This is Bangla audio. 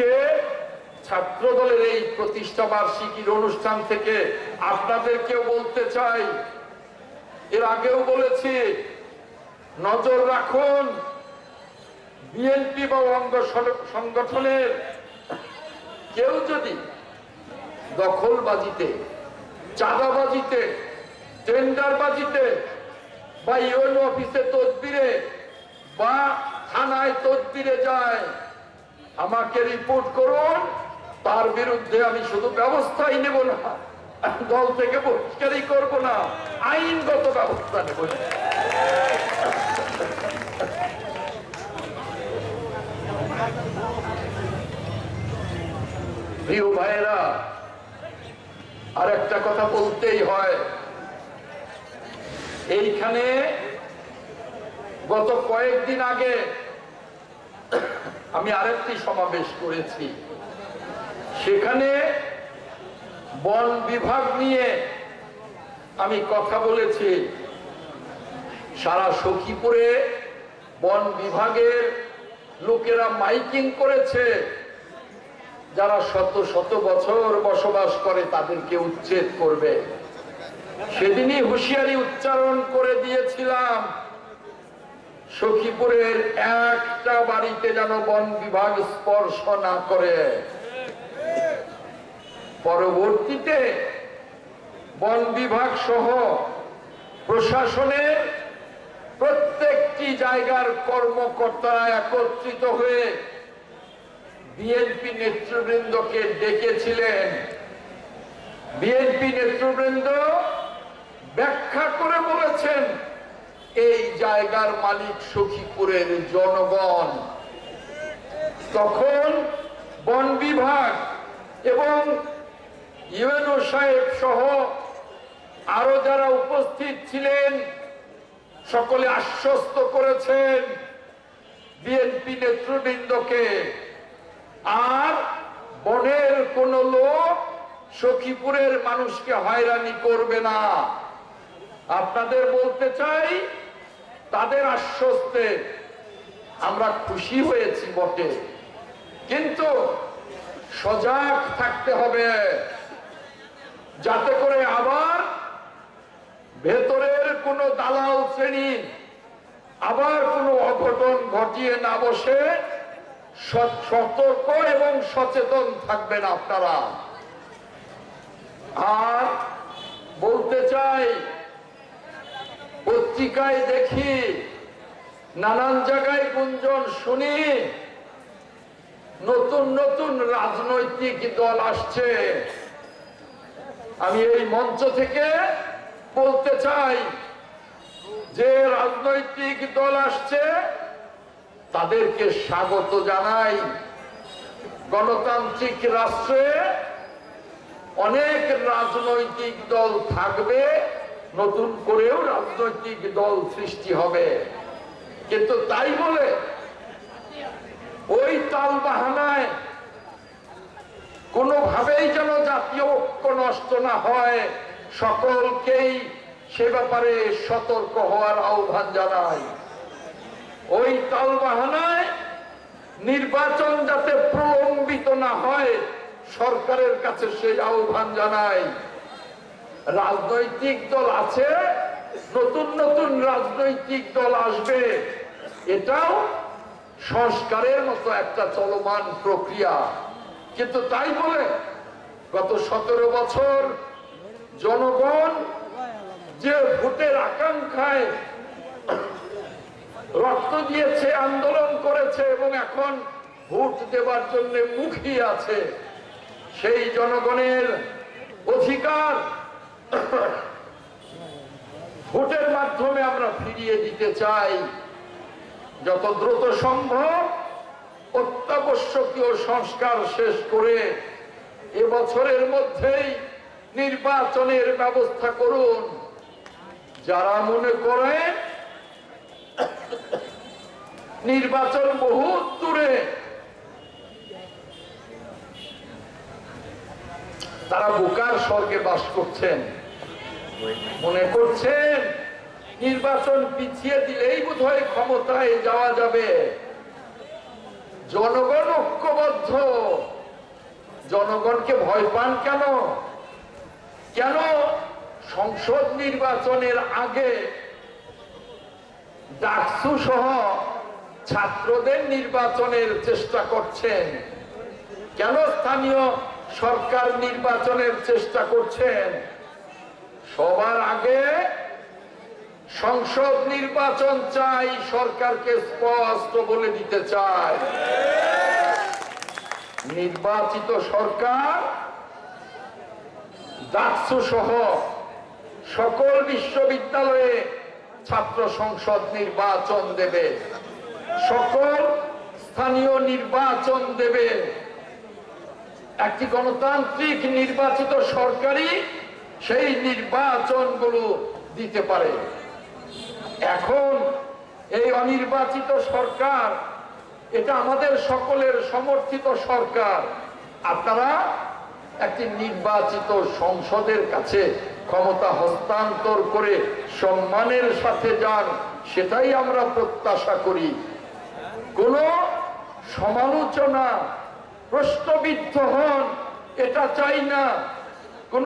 আজকে ছাত্র দলের এই প্রতিষ্ঠা বার্ষিকীর অনুষ্ঠান থেকে আপনাদেরকেও বলতে চাই, এর আগেও বলেছি, নজর রাখুন, বিএনপি বা অঙ্গ সংগঠনের কেউ যদি দখলবাজিতে, চাঁদাবাজিতে, টেন্ডারবাজিতে বা ইউএন অফিসে তদবিরে বা থানায় তদবিরে যায় আমাকে রিপোর্ট করুন, তার বিরুদ্ধে আমি শুধু ব্যবস্থাই নেব না, দল থেকে বহিষ্কারই করব না, আইনগত ব্যবস্থা নেব। প্রিয় ভাইয়েরা আর একটা কথা বলতেই হয়। এইখানে গত কয়েকদিন আগে আমি আরেকটি সমাবেশ করেছি। সেখানে বন বিভাগ নিয়ে আমি কথা বলেছি। সারা সখীপুরে বন বিভাগের লোকেরা মাইকিং করেছে। যারা শত শত বছর বসবাস করে তাদেরকে উচ্ছেদ করবে। সেদিনই হুঁশিয়ারি উচ্চারণ করে দিয়েছিলাম সখীপুরের একটা বাড়িতে যেন বন বিভাগ স্পর্শ না করে। পরবর্তীতে বন বিভাগ সহ প্রশাসনের প্রত্যেকটি জায়গার কর্মকর্তারা একত্রিত হয়ে বিএনপি নেতৃবৃন্দকে ডেকেছিলেন। বিএনপি নেতৃবৃন্দ ব্যাখ্যা করে বলেছেন এই জায়গার মালিক সখীপুরের জনগণ। তখন বন বিভাগ এবং ইউএনও সাহেব সহ আরও যারা উপস্থিত ছিলেন, সকলে আশ্বস্ত করেছেন বিএনপি নেতৃবৃন্দকে। আর বনের কোন লোক সখীপুরের মানুষকে হয়রানি করবে না। আপনাদের বলতে চাই, তাদের আশ্বস্তে আমরা খুশি হয়েছি বটে। কিন্তু সজাগ থাকতে হবে, যাতে করে আবার ভেতরের কোনো দালাল শ্রেণি আবার কোনো অঘটন ঘটিয়ে না বসে সতর্ক এবং সচেতন থাকবেন আপনারা। আর বলতে চাই পত্রিকায় দেখি, নানান জায়গায় গুঞ্জন শুনি, নতুন নতুন রাজনৈতিক দল আসছে। আমি এই মঞ্চ থেকে বলতে চাই, যে রাজনৈতিক দল আসছে, তাদেরকে স্বাগত জানাই। গণতান্ত্রিক রাষ্ট্রে অনেক রাজনৈতিক দল থাকবে। নতুন করেও রাজনৈতিক দল সৃষ্টি হবে। কিন্তু তাই বলে ওই তাল বাহানায় কোনোভাবেই যেন জাতীয় ঐক্য নষ্ট না হয়, সকলকেই সে ব্যাপারে সতর্ক হওয়ার আহ্বান জানাই। ওই তাল বাহানায় নির্বাচন যাতে প্রলম্বিত না হয়, সরকারের কাছে সেই আহ্বান জানাই। রাজনৈতিক দল আছে, নতুন নতুন রাজনৈতিক দল আসবে। এটাও সংস্কারের মতো একটা চলমান প্রক্রিয়া। কিন্তু তাই বলে গত সতেরো বছর জনগণ যে ভোটের আকাঙ্ক্ষায় রক্ত দিয়েছে, আন্দোলন করেছে এবং এখন ভোট দেবার জন্য মুখী আছে, সেই জনগণের অধিকার ভোটের মাধ্যমে আমরা ফিরিয়ে দিতে চাই। যত দ্রুত সম্ভব অত্যাবশ্যকীয় সংস্কার শেষ করে এবছরের মধ্যেই নির্বাচনের ব্যবস্থা করুন। যারা মনে করেন নির্বাচন বহু দূরে, তারা বোকার স্বর্গে বাস করছেন। মনে করছেন নির্বাচন পিছিয়ে দিলেই বোধ হয় ক্ষমতায় যাওয়া যাবে। জনগণ ঐক্যবদ্ধ। জনগণকে ভয় পান কেন? কেন সংসদ নির্বাচনের আগে ডাকসু সহ ছাত্রদের নির্বাচনের চেষ্টা করছেন? কেন স্থানীয় সরকার নির্বাচনের চেষ্টা করছেন? সবার আগে সংসদ নির্বাচন চাই, সরকারকে স্পষ্ট বলে দিতে চায় নির্বাচিত সরকার সহ সকল বিশ্ববিদ্যালয়ে ছাত্র সংসদ নির্বাচন দেবে। সকল স্থানীয় নির্বাচন দেবে। একটি গণতান্ত্রিক নির্বাচিত সরকারই সেই নির্বাচনগুলো দিতে পারে। এখন এই অনির্বাচিত সরকার, এটা আমাদের সকলের সমর্থিত সরকার। আপনারা একটি নির্বাচিত সংসদের কাছে ক্ষমতা হস্তান্তর করে সম্মানের সাথে যান, সেটাই আমরা প্রত্যাশা করি। কোন সমালোচনা, প্রশ্নবিদ্ধ হন, এটা চাই না।